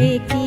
que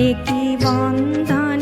একই বন্ধনে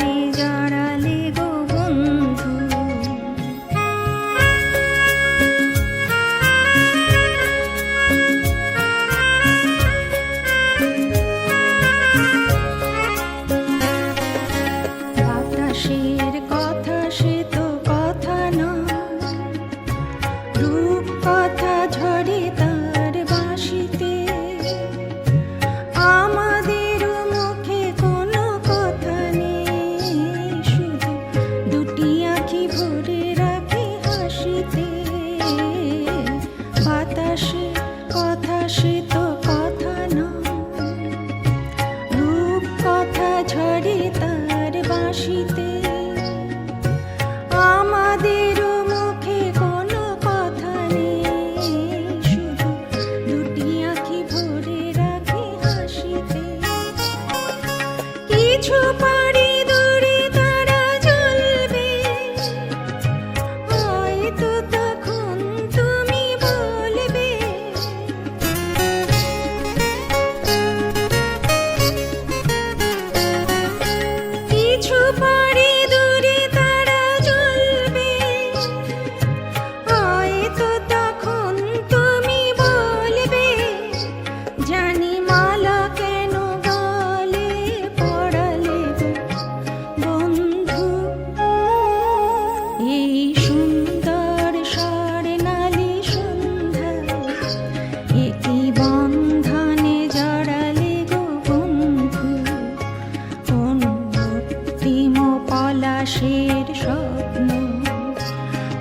হাসির স্বপ্ন।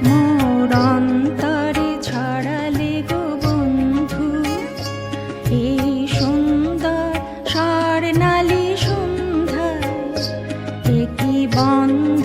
মোর অন্তরে ছড়ালে গো বন্ধু। এই সুন্দর স্বর্ণালী সন্ধ্যা একই বন্ধ